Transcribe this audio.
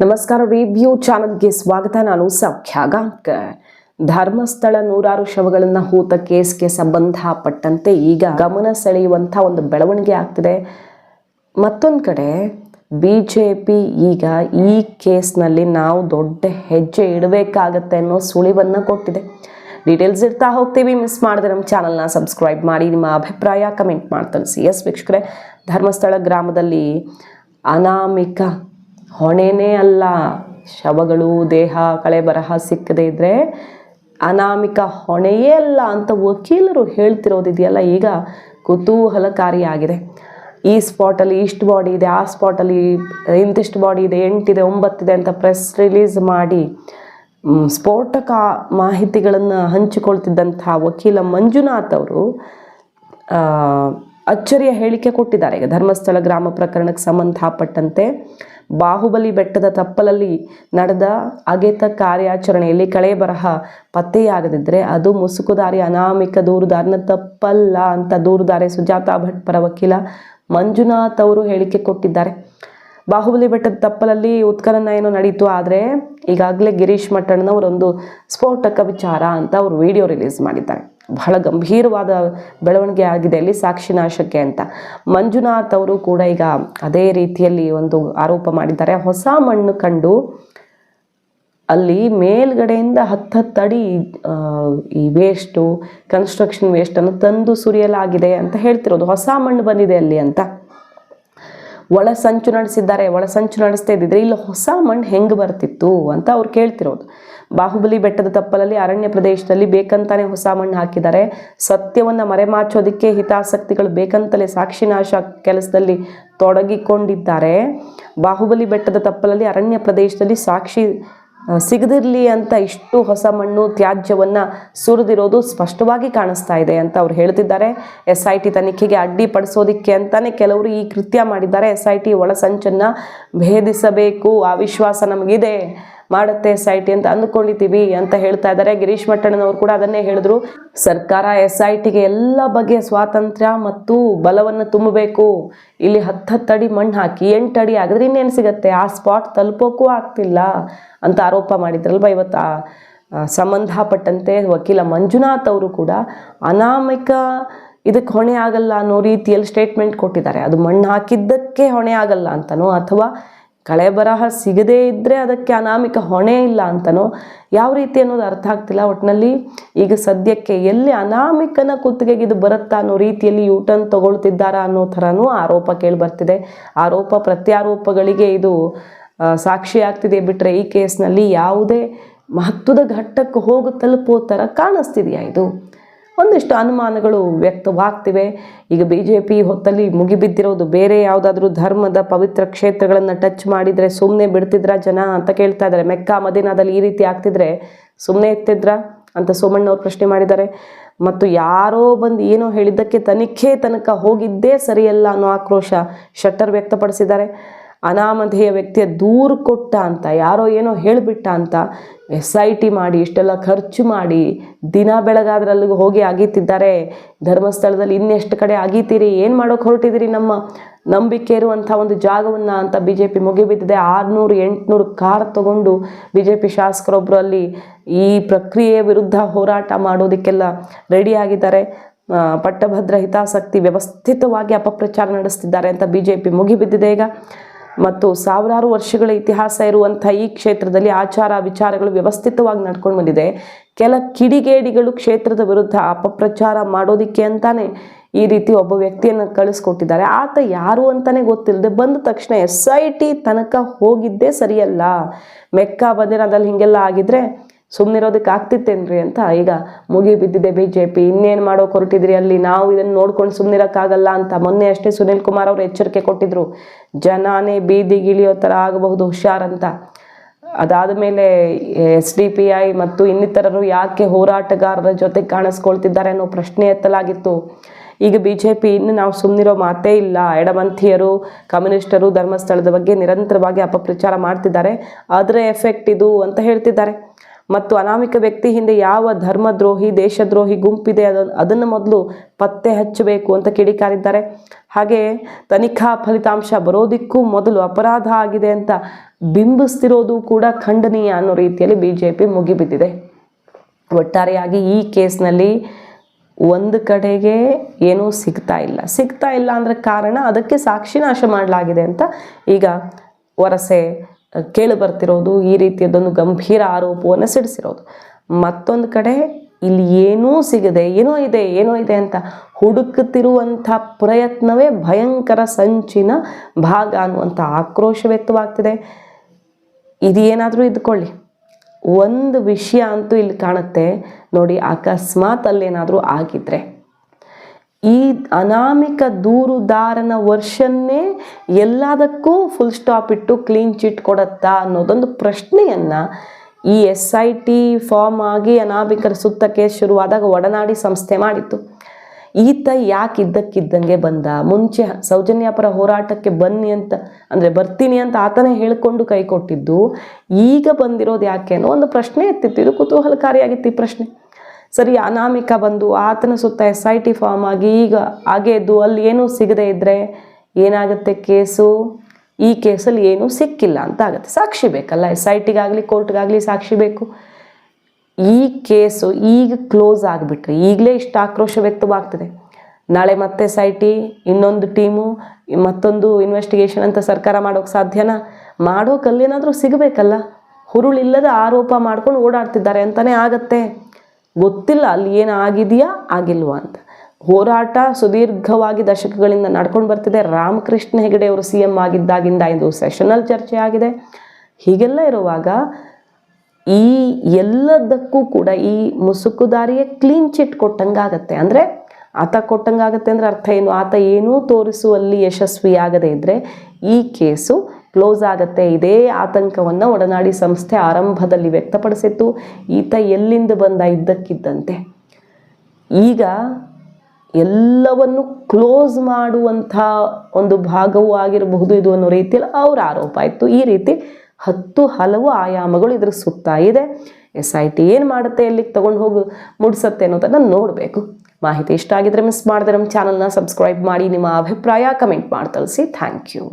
ನಮಸ್ಕಾರ ರಿವ್ಯೂ ಚಾನಲ್ಗೆ ಸ್ವಾಗತ. ನಾನು ಸೌಖ್ಯ ಗಾಂಕರ್ ಧರ್ಮಸ್ಥಳ ನೂರಾರು ಶವಗಳನ್ನ ಹೂತ ಕೇಸ್ಗೆ ಸಂಬಂಧಪಟ್ಟಂತೆ ಈಗ ಗಮನ ಸೆಳೆಯುವಂಥ ಒಂದು ಬೆಳವಣಿಗೆ ಆಗ್ತಿದೆ. ಮತ್ತೊಂದು ಕಡೆ ಬಿ ಈಗ ಈ ಕೇಸ್ನಲ್ಲಿ ನಾವು ದೊಡ್ಡ ಹೆಜ್ಜೆ ಇಡಬೇಕಾಗತ್ತೆ ಅನ್ನೋ ಸುಳಿವನ್ನು ಕೊಟ್ಟಿದೆ. ಡೀಟೇಲ್ಸ್ ಇರ್ತಾ ಹೋಗ್ತೀವಿ. ಮಿಸ್ ಮಾಡಿದ್ರೆ ನಮ್ಮ ಚಾನಲ್ನ ಸಬ್ಸ್ಕ್ರೈಬ್ ಮಾಡಿ, ನಿಮ್ಮ ಅಭಿಪ್ರಾಯ ಕಮೆಂಟ್ ಮಾಡಿ ಸಿ ಎಸ್ ವೀಕ್ಷಕರೇ, ಧರ್ಮಸ್ಥಳ ಗ್ರಾಮದಲ್ಲಿ ಅನಾಮಿಕ ಹೊಣೆನೇ ಅಲ್ಲ, ಶವಗಳು ದೇಹ ಕಳೆ ಬರಹ ಸಿಕ್ಕದೇ ಇದ್ದರೆ ಅನಾಮಿಕ ಹೊಣೆಯೇ ಅಲ್ಲ ಅಂತ ವಕೀಲರು ಹೇಳ್ತಿರೋದಿದೆಯಲ್ಲ, ಈಗ ಕುತೂಹಲಕಾರಿಯಾಗಿದೆ. ಈ ಸ್ಪಾಟಲ್ಲಿ ಇಷ್ಟು ಬಾಡಿ ಇದೆ, ಆ ಸ್ಪಾಟಲ್ಲಿ ಇಂತಿಷ್ಟು ಬಾಡಿ ಇದೆ, ಎಂಟಿದೆ, ಒಂಬತ್ತಿದೆ ಅಂತ ಪ್ರೆಸ್ ರಿಲೀಸ್ ಮಾಡಿ ಸ್ಫೋಟಕ ಮಾಹಿತಿಗಳನ್ನು ಹಂಚಿಕೊಳ್ತಿದ್ದಂಥ ವಕೀಲ ಮಂಜುನಾಥ್ ಅವರು ಅಚ್ಚರಿಯ ಹೇಳಿಕೆ ಕೊಟ್ಟಿದ್ದಾರೆ. ಈಗ ಧರ್ಮಸ್ಥಳ ಗ್ರಾಮ ಪ್ರಕರಣಕ್ಕೆ ಸಂಬಂಧಪಟ್ಟಂತೆ ಬಾಹುಬಲಿ ಬೆಟ್ಟದ ತಪ್ಪಲಲ್ಲಿ ನಡೆದ ಅಗೆತ ಕಾರ್ಯಾಚರಣೆಯಲ್ಲಿ ಕಳೆ ಬರಹ ಪತ್ತೆಯಾಗದಿದ್ದರೆ ಅದು ಮುಸುಕುದಾರಿ, ಅನಾಮಿಕ ದೂರುದಾರನ ತಪ್ಪಲ್ಲ ಅಂತ ದೂರುದಾರೆ ಸುಜಾತಾ ಭಟ್ ಪರ ವಕೀಲ ಮಂಜುನಾಥ್ ಅವರು ಹೇಳಿಕೆ ಕೊಟ್ಟಿದ್ದಾರೆ. ಬಾಹುಬಲಿ ಬೆಟ್ಟದ ತಪ್ಪಲಲ್ಲಿ ಉತ್ಖನನ ಏನೋ ನಡೀತು. ಆದರೆ ಈಗಾಗಲೇ ಗಿರೀಶ್ ಮಟ್ಟಣ್ಣನವರೊಂದು ಸ್ಫೋಟಕ ವಿಚಾರ ಅಂತ ಅವರು ವಿಡಿಯೋ ರಿಲೀಸ್ ಮಾಡಿದ್ದಾರೆ. ಬಹಳ ಗಂಭೀರವಾದ ಬೆಳವಣಿಗೆ ಆಗಿದೆ ಅಲ್ಲಿ ಸಾಕ್ಷಿ ನಾಶಕ್ಕೆ ಅಂತ. ಮಂಜುನಾಥ್ ಅವರು ಕೂಡ ಈಗ ಅದೇ ರೀತಿಯಲ್ಲಿ ಒಂದು ಆರೋಪ ಮಾಡಿದ್ದಾರೆ. ಹೊಸ ಮಣ್ಣು ಕಂಡು ಅಲ್ಲಿ ಮೇಲ್ಗಡೆಯಿಂದ ಹತ್ತತ್ತು ಅಡಿ ಈ ವೇಸ್ಟು ಕನ್ಸ್ಟ್ರಕ್ಷನ್ ವೇಸ್ಟನ್ನು ತಂದು ಸುರಿಯಲಾಗಿದೆ ಅಂತ ಹೇಳ್ತಿರೋದು. ಹೊಸ ಮಣ್ಣು ಬಂದಿದೆ ಅಲ್ಲಿ ಅಂತ. ಒಳ ಸಂಚು ನಡೆಸಿದ್ದಾರೆ ಒಳ ಸಂಚು ನಡೆಸ್ತಾ ಇದ್ದಿದ್ರೆ ಇಲ್ಲಿ ಹೊಸ ಮಣ್ಣು ಹೆಂಗೆ ಬರ್ತಿತ್ತು ಅಂತ ಅವ್ರು ಕೇಳ್ತಿರೋದು. ಬಾಹುಬಲಿ ಬೆಟ್ಟದ ತಪ್ಪಲಲ್ಲಿ ಅರಣ್ಯ ಪ್ರದೇಶದಲ್ಲಿ ಬೇಕಂತಾನೆ ಹೊಸ ಮಣ್ಣು ಹಾಕಿದ್ದಾರೆ. ಸತ್ಯವನ್ನು ಮರೆಮಾಚೋದಕ್ಕೆ ಹಿತಾಸಕ್ತಿಗಳು ಬೇಕಂತಲೇ ಸಾಕ್ಷಿನಾಶ ಕೆಲಸದಲ್ಲಿ ತೊಡಗಿಕೊಂಡಿದ್ದಾರೆ. ಬಾಹುಬಲಿ ಬೆಟ್ಟದ ತಪ್ಪಲಲ್ಲಿ ಅರಣ್ಯ ಪ್ರದೇಶದಲ್ಲಿ ಸಾಕ್ಷಿ ಸಿಗದಿರ್ಲಿ ಅಂತ ಇಷ್ಟು ಹೊಸ ಮಣ್ಣು ತ್ಯಾಜ್ಯವನ್ನು ಸುರಿದಿರೋದು ಸ್ಪಷ್ಟವಾಗಿ ಕಾಣಿಸ್ತಾ ಇದೆ ಅಂತ ಅವ್ರು ಹೇಳ್ತಿದ್ದಾರೆ. ಎಸ್ ಐ ಟಿ ತನಿಖೆಗೆ ಅಡ್ಡಿಪಡಿಸೋದಿಕ್ಕೆ ಅಂತಲೇ ಕೆಲವರು ಈ ಕೃತ್ಯ ಮಾಡಿದ್ದಾರೆ. ಎಸ್ ಐ ಟಿ ಒಳಸಂಚನ್ನು ಭೇದಿಸಬೇಕು. ಆ ವಿಶ್ವಾಸ ನಮಗಿದೆ. ಮಾಡುತ್ತೆ ಎಸ್ ಐ ಟಿ ಅಂತ ಅಂದ್ಕೊಂಡಿದ್ದೀವಿ ಅಂತ ಹೇಳ್ತಾ ಇದ್ದಾರೆ. ಗಿರೀಶ್ ಮಟ್ಟಣ್ಣನವರು ಕೂಡ ಅದನ್ನೇ ಹೇಳಿದ್ರು. ಸರ್ಕಾರ ಎಸ್ ಐ ಟಿಗೆ ಎಲ್ಲ ಬಗೆಯ ಸ್ವಾತಂತ್ರ್ಯ ಮತ್ತು ಬಲವನ್ನು ತುಂಬಬೇಕು. ಇಲ್ಲಿ ಹತ್ತು ಅಡಿ ಮಣ್ಣು ಹಾಕಿ ಎಂಟು ಅಡಿ ಆಗಿದ್ರೆ ಇನ್ನೇನು ಸಿಗತ್ತೆ? ಆ ಸ್ಪಾಟ್ ತಲುಪೋಕ್ಕೂ ಆಗ್ತಿಲ್ಲ ಅಂತ ಆರೋಪ ಮಾಡಿದ್ರಲ್ವ ಇವತ್ತು ಸಂಬಂಧಪಟ್ಟಂತೆ ವಕೀಲ ಮಂಜುನಾಥ್ ಅವರು ಕೂಡ. ಅನಾಮಿಕ ಇದಕ್ಕೆ ಹೊಣೆ ಆಗಲ್ಲ ಅನ್ನೋ ರೀತಿಯಲ್ಲಿ ಸ್ಟೇಟ್ಮೆಂಟ್ ಕೊಟ್ಟಿದ್ದಾರೆ. ಅದು ಮಣ್ಣು ಹಾಕಿದ್ದಕ್ಕೆ ಹೊಣೆ ಆಗಲ್ಲ ಅಂತನೋ ಅಥವಾ ಕಳೆ ಬರಹ ಸಿಗದೇ ಇದ್ದರೆ ಅದಕ್ಕೆ ಅನಾಮಿಕ ಹೊಣೆ ಇಲ್ಲ ಅಂತನೋ? ಯಾವ ರೀತಿ ಅನ್ನೋದು ಅರ್ಥ ಆಗ್ತಿಲ್ಲ. ಒಟ್ಟಿನಲ್ಲಿ ಈಗ ಸದ್ಯಕ್ಕೆ ಎಲ್ಲಿ ಅನಾಮಿಕನ ಕುತ್ತಿಗೆಗೆ ಇದು ಬರುತ್ತಾ ಅನ್ನೋ ರೀತಿಯಲ್ಲಿ ಯೂಟರ್ನ್ ತಗೊಳ್ತಿದ್ದಾರಾ ಅನ್ನೋ ಥರನೂ ಆರೋಪ ಕೇಳಿ ಬರ್ತಿದೆ. ಆರೋಪ ಪ್ರತ್ಯಾರೋಪಗಳಿಗೆ ಇದು ಸಾಕ್ಷಿ ಆಗ್ತಿದೆ ಬಿಟ್ಟರೆ ಈ ಕೇಸ್ನಲ್ಲಿ ಯಾವುದೇ ಮಹತ್ವದ ಘಟ್ಟಕ್ಕೆ ಹೋಗಿ ತಲುಪೋ ಥರ ಕಾಣಿಸ್ತಿದೆಯಾ ಇದು? ಒಂದಿಷ್ಟು ಅನುಮಾನಗಳು ವ್ಯಕ್ತವಾಗ್ತಿವೆ. ಈಗ ಬಿ ಜೆ ಪಿ ಹೊತ್ತಲ್ಲಿ ಮುಗಿಬಿದ್ದಿರೋದು ಬೇರೆ ಯಾವುದಾದ್ರೂ ಧರ್ಮದ ಪವಿತ್ರ ಕ್ಷೇತ್ರಗಳನ್ನು ಟಚ್ ಮಾಡಿದರೆ ಸುಮ್ಮನೆ ಬಿಡ್ತಿದ್ರ ಜನ ಅಂತ ಕೇಳ್ತಾ ಇದ್ದಾರೆ. ಮೆಕ್ಕಾ ಮದೀನಾದಲ್ಲಿ ಈ ರೀತಿ ಆಗ್ತಿದ್ರೆ ಸುಮ್ಮನೆ ಎತ್ತಿದ್ರ ಅಂತ ಸೋಮಣ್ಣ ಅವರು ಪ್ರಶ್ನೆ ಮಾಡಿದ್ದಾರೆ. ಮತ್ತು ಯಾರೋ ಬಂದು ಏನೋ ಹೇಳಿದ್ದಕ್ಕೆ ತನಿಖೆ ತನಕ ಹೋಗಿದ್ದೇ ಸರಿಯಲ್ಲ ಅನ್ನೋ ಆಕ್ರೋಶ ಶಟ್ಟರ್ ವ್ಯಕ್ತಪಡಿಸಿದ್ದಾರೆ. ಅನಾಮಧೇಯ ವ್ಯಕ್ತಿಯ ದೂರು ಕೊಟ್ಟ ಅಂತ, ಯಾರೋ ಏನೋ ಹೇಳಿಬಿಟ್ಟ ಅಂತ ಎಸ್ ಐ ಟಿ ಮಾಡಿ, ಇಷ್ಟೆಲ್ಲ ಖರ್ಚು ಮಾಡಿ ದಿನ ಬೆಳಗಾದ್ರೆ ಅಲ್ಲಿಗೆ ಹೋಗಿ ಅಗೀತಿದ್ದಾರೆ. ಧರ್ಮಸ್ಥಳದಲ್ಲಿ ಇನ್ನೆಷ್ಟು ಕಡೆ ಅಗೀತೀರಿ? ಏನು ಮಾಡೋಕೆ ಹೊರಟಿದ್ದೀರಿ ನಮ್ಮ ನಂಬಿಕೆ ಇರುವಂಥ ಒಂದು ಜಾಗವನ್ನು ಅಂತ ಬಿ ಜೆ ಪಿ ಮುಗಿಬಿದ್ದಿದೆ. ಆರುನೂರು, ಎಂಟುನೂರು ಕಾರ್ ತಗೊಂಡು ಬಿ ಜೆ ಪಿ ಶಾಸಕರೊಬ್ಬರು ಅಲ್ಲಿ ಈ ಪ್ರಕ್ರಿಯೆ ವಿರುದ್ಧ ಹೋರಾಟ ಮಾಡೋದಕ್ಕೆಲ್ಲ ರೆಡಿಯಾಗಿದ್ದಾರೆ ಪಟ್ಟಭದ್ರ ಹಿತಾಸಕ್ತಿ ವ್ಯವಸ್ಥಿತವಾಗಿ ಅಪಪ್ರಚಾರ ನಡೆಸ್ತಿದ್ದಾರೆ ಅಂತ ಬಿ ಜೆ ಪಿ ಮುಗಿಬಿದ್ದಿದೆ ಈಗ. ಮತ್ತು ಸಾವಿರಾರು ವರ್ಷಗಳ ಇತಿಹಾಸ ಇರುವಂಥ ಈ ಕ್ಷೇತ್ರದಲ್ಲಿ ಆಚಾರ ವಿಚಾರಗಳು ವ್ಯವಸ್ಥಿತವಾಗಿ ನಡ್ಕೊಂಡು ಬಂದಿದೆ. ಕೆಲ ಕಿಡಿಗೇಡಿಗಳು ಕ್ಷೇತ್ರದ ವಿರುದ್ಧ ಅಪಪ್ರಚಾರ ಮಾಡೋದಿಕ್ಕೆ ಅಂತಾನೆ ಈ ರೀತಿ ಒಬ್ಬ ವ್ಯಕ್ತಿಯನ್ನು ಕಳಿಸ್ಕೊಟ್ಟಿದ್ದಾರೆ. ಆತ ಯಾರು ಅಂತಾನೆ ಗೊತ್ತಿಲ್ಲದೆ ಬಂದ ತಕ್ಷಣ ಎಸ್ ಐ ಟಿ ತನಕ ಹೋಗಿದ್ದೇ ಸರಿಯಲ್ಲ. ಮೆಕ್ಕಾ ಬದಿನದಲ್ಲಿ ಹಿಂಗೆಲ್ಲ ಆಗಿದ್ರೆ ಸುಮ್ಮನಿರೋದಕ್ಕೆ ಆಗ್ತಿತ್ತೇನ್ರಿ ಅಂತ ಈಗ ಮುಗಿ ಬಿದ್ದಿದೆ ಬಿ ಜೆ ಪಿ ಇನ್ನೇನು ಮಾಡೋಕೆ ಹೊರಟಿದ್ರಿ ಅಲ್ಲಿ? ನಾವು ಇದನ್ನು ನೋಡ್ಕೊಂಡು ಸುಮ್ಮನಿರೋಕ್ಕಾಗಲ್ಲ ಅಂತ ಮೊನ್ನೆ ಅಷ್ಟೇ ಸುನಿಲ್ ಕುಮಾರ್ ಅವರು ಎಚ್ಚರಿಕೆ ಕೊಟ್ಟಿದ್ರು. ಜನಾನೇ ಬೀದಿಗಿಳಿಯೋ ಥರ ಆಗಬಹುದು, ಹುಷಾರಂತ. ಅದಾದ ಮೇಲೆ ಎಸ್ ಡಿ ಪಿ ಐ ಮತ್ತು ಇನ್ನಿತರರು ಯಾಕೆ ಹೋರಾಟಗಾರರ ಜೊತೆ ಕಾಣಿಸ್ಕೊಳ್ತಿದ್ದಾರೆ ಅನ್ನೋ ಪ್ರಶ್ನೆ ಎತ್ತಲಾಗಿತ್ತು. ಈಗ ಬಿ ಜೆ ಪಿ ಇನ್ನು ನಾವು ಸುಮ್ಮನಿರೋ ಮಾತೇ ಇಲ್ಲ. ಎಡಮಂಥಿಯರು, ಕಮ್ಯುನಿಸ್ಟರು ಧರ್ಮಸ್ಥಳದ ಬಗ್ಗೆ ನಿರಂತರವಾಗಿ ಅಪಪ್ರಚಾರ ಮಾಡ್ತಿದ್ದಾರೆ. ಅದರ ಎಫೆಕ್ಟ್ ಇದು ಅಂತ ಹೇಳ್ತಿದ್ದಾರೆ. ಮತ್ತು ಅನಾಮಿಕ ವ್ಯಕ್ತಿ ಹಿಂದೆ ಯಾವ ಧರ್ಮದ್ರೋಹಿ, ದೇಶದ್ರೋಹಿ ಗುಂಪಿದೆ ಅದನ್ನು ಅದನ್ನು ಮೊದಲು ಪತ್ತೆ ಹಚ್ಚಬೇಕು ಅಂತ ಕಿಡಿಕಾರಿದ್ದಾರೆ. ಹಾಗೆ ತನಿಖಾ ಫಲಿತಾಂಶ ಬರೋದಕ್ಕೂ ಮೊದಲು ಅಪರಾಧ ಆಗಿದೆ ಅಂತ ಬಿಂಬಿಸ್ತಿರೋದು ಕೂಡ ಖಂಡನೀಯ ಅನ್ನೋ ರೀತಿಯಲ್ಲಿ ಬಿ ಜೆ ಪಿ ಮುಗಿಬಿದ್ದಿದೆ. ಒಟ್ಟಾರೆಯಾಗಿ ಈ ಕೇಸ್ನಲ್ಲಿ ಒಂದು ಕಡೆಗೆ ಏನೂ ಸಿಗ್ತಾ ಇಲ್ಲ. ಸಿಗ್ತಾ ಇಲ್ಲ ಅಂದರೆ ಕಾರಣ ಅದಕ್ಕೆ ಸಾಕ್ಷಿ ನಾಶ ಮಾಡಲಾಗಿದೆ ಅಂತ ಈಗ ವರಸೆ ಕೇಳಿ ಬರ್ತಿರೋದು, ಈ ರೀತಿಯದೊಂದು ಗಂಭೀರ ಆರೋಪವನ್ನು ಸಿಡಿಸಿರೋದು. ಮತ್ತೊಂದು ಕಡೆ, ಇಲ್ಲಿ ಏನೂ ಸಿಗದೆ, ಏನೋ ಇದೆ ಏನೋ ಇದೆ ಅಂತ ಹುಡುಕುತ್ತಿರುವಂಥ ಪ್ರಯತ್ನವೇ ಭಯಂಕರ ಸಂಚಿನ ಭಾಗ ಅನ್ನುವಂಥ ಆಕ್ರೋಶ ವ್ಯಕ್ತವಾಗ್ತಿದೆ. ಇದು ಏನಾದರೂ ಇದ್ಕೊಳ್ಳಿ. ಒಂದು ವಿಷಯ ಅಂತೂ ಇಲ್ಲಿ ಕಾಣುತ್ತೆ. ನೋಡಿ, ಅಕಸ್ಮಾತ್ ಅಲ್ಲೇನಾದರೂ ಆಗಿದ್ರೆ. ಈ ಅನಾಮಿಕ ದೂರುದಾರನ ವರ್ಷನ್ನೇ ಎಲ್ಲದಕ್ಕೂ ಫುಲ್ ಸ್ಟಾಪ್ ಇಟ್ಟು ಕ್ಲೀನ್ ಚಿಟ್ ಕೊಡತ್ತಾ ಅನ್ನೋದೊಂದು ಪ್ರಶ್ನೆಯನ್ನು ಈ ಎಸ್ ಐ ಟಿ ಫಾರ್ಮ್ ಆಗಿ ಅನಾಮಿಕರ ಸುತ್ತ ಕೇಸ್ ಶುರುವಾದಾಗ ಒಡನಾಡಿ ಸಂಸ್ಥೆ ಮಾಡಿತ್ತು. ಈತ ಯಾಕೆ ಇದ್ದಕ್ಕಿದ್ದಂಗೆ ಬಂದ? ಮುಂಚೆ ಸೌಜನ್ಯಾಪರ ಹೋರಾಟಕ್ಕೆ ಬನ್ನಿ ಅಂತ, ಅಂದರೆ ಬರ್ತೀನಿ ಅಂತ ಆತನೇ ಹೇಳಿಕೊಂಡು ಕೈ ಕೊಟ್ಟಿದ್ದು, ಈಗ ಬಂದಿರೋದು ಯಾಕೆ ಅನ್ನೋ ಒಂದು ಪ್ರಶ್ನೆ ಎತ್ತಿತ್ತು. ಇದು ಕುತೂಹಲಕಾರಿಯಾಗಿತ್ತು ಈ ಪ್ರಶ್ನೆ. ಸರಿ, ಅನಾಮಿಕ ಬಂದು ಆತನ ಸುತ್ತ ಎಸ್ ಐ ಟಿ ಫಾರ್ಮ್ ಆಗಿ ಈಗ ಆಗೇದ್ದು ಅಲ್ಲಿ ಏನೂ ಸಿಗದೆ ಇದ್ದರೆ ಏನಾಗುತ್ತೆ ಕೇಸು? ಈ ಕೇಸಲ್ಲಿ ಏನೂ ಸಿಕ್ಕಿಲ್ಲ ಅಂತ ಆಗುತ್ತೆ. ಸಾಕ್ಷಿ ಬೇಕಲ್ಲ ಎಸ್ ಐ ಟಿಗಾಗಲಿ ಕೋರ್ಟ್ಗಾಗಲಿ ಸಾಕ್ಷಿ ಬೇಕು. ಈ ಕೇಸು ಈಗ ಕ್ಲೋಸ್ ಆಗಿಬಿಟ್ರೆ, ಈಗಲೇ ಇಷ್ಟು ಆಕ್ರೋಶ ವ್ಯಕ್ತವಾಗ್ತದೆ. ನಾಳೆ ಮತ್ತೆ ಎಸ್ ಐ ಟಿ ಇನ್ನೊಂದು ಟೀಮು, ಮತ್ತೊಂದು ಇನ್ವೆಸ್ಟಿಗೇಷನ್ ಅಂತ ಸರ್ಕಾರ ಮಾಡೋಕೆ ಸಾಧ್ಯನಾ? ಮಾಡೋಕೆ ಅಲ್ಲೇನಾದರೂ ಸಿಗಬೇಕಲ್ಲ? ಹುರುಳಿಲ್ಲದ ಆರೋಪ ಮಾಡ್ಕೊಂಡು ಓಡಾಡ್ತಿದ್ದಾರೆ ಅಂತಲೇ ಆಗತ್ತೆ. ಗೊತ್ತಿಲ್ಲ ಅಲ್ಲಿ ಏನು ಆಗಿದೆಯಾ, ಆಗಿಲ್ವಾ ಅಂತ. ಹೋರಾಟ ಸುದೀರ್ಘವಾಗಿ ದಶಕಗಳಿಂದ ನಡ್ಕೊಂಡು ಬರ್ತಿದೆ. ರಾಮಕೃಷ್ಣ ಹೆಗಡೆ ಅವರು ಸಿ ಎಂ ಆಗಿದ್ದಾಗಿಂದ ಇದು ಸೆಷನಲ್ ಚರ್ಚೆ ಆಗಿದೆ. ಹೀಗೆಲ್ಲ ಇರುವಾಗ ಈ ಎಲ್ಲದಕ್ಕೂ ಕೂಡ ಈ ಮುಸುಕುದಾರಿಯೇ ಕ್ಲೀನ್ ಚಿಟ್ ಕೊಟ್ಟಂಗಾಗತ್ತೆ. ಅಂದರೆ ಆತ ಕೊಟ್ಟಂಗಾಗತ್ತೆ ಅಂದರೆ ಅರ್ಥ ಏನು? ಆತ ಏನೂ ತೋರಿಸುವಲ್ಲಿ ಯಶಸ್ವಿಯಾಗದೇ ಇದ್ದರೆ ಈ ಕೇಸು ಕ್ಲೋಸ್ ಆಗತ್ತೆ. ಇದೇ ಆತಂಕವನ್ನು ಒಡನಾಡಿ ಸಂಸ್ಥೆ ಆರಂಭದಲ್ಲಿ ವ್ಯಕ್ತಪಡಿಸಿತ್ತು. ಈತ ಎಲ್ಲಿಂದ ಬಂದ? ಇದ್ದಕ್ಕಿದ್ದಂತೆ. ಈಗ ಎಲ್ಲವನ್ನು ಕ್ಲೋಸ್ ಮಾಡುವಂಥ ಒಂದು ಭಾಗವೂ ಆಗಿರಬಹುದು. ಇದು ಅನ್ನೋ ರೀತಿಯಲ್ಲಿ ಅವರ ಆರೋಪ ಇತ್ತು ಈ ರೀತಿ ಹತ್ತು ಹಲವು ಆಯಾಮಗಳು ಇದ್ರ ಸುತ್ತ ಇದೆ. ಎಸ್ ಐ ಟಿ ಏನು ಮಾಡುತ್ತೆ? ಎಲ್ಲಿಗೆ ತೊಗೊಂಡು ಹೋಗಿ ಮುಡ್ಸತ್ತೆ ಅನ್ನೋದನ್ನು ನೋಡಬೇಕು. ಮಾಹಿತಿ ಇಷ್ಟ ಆಗಿದ್ರೆ ಮಿಸ್ ಮಾಡಿದ್ರೆ ನಮ್ಮ ಚಾನಲ್ನ ಸಬ್ಸ್ಕ್ರೈಬ್ ಮಾಡಿ. ನಿಮ್ಮ ಅಭಿಪ್ರಾಯ ಕಮೆಂಟ್ ಮಾಡಿ ತಿಳಿಸಿ ಥ್ಯಾಂಕ್ ಯು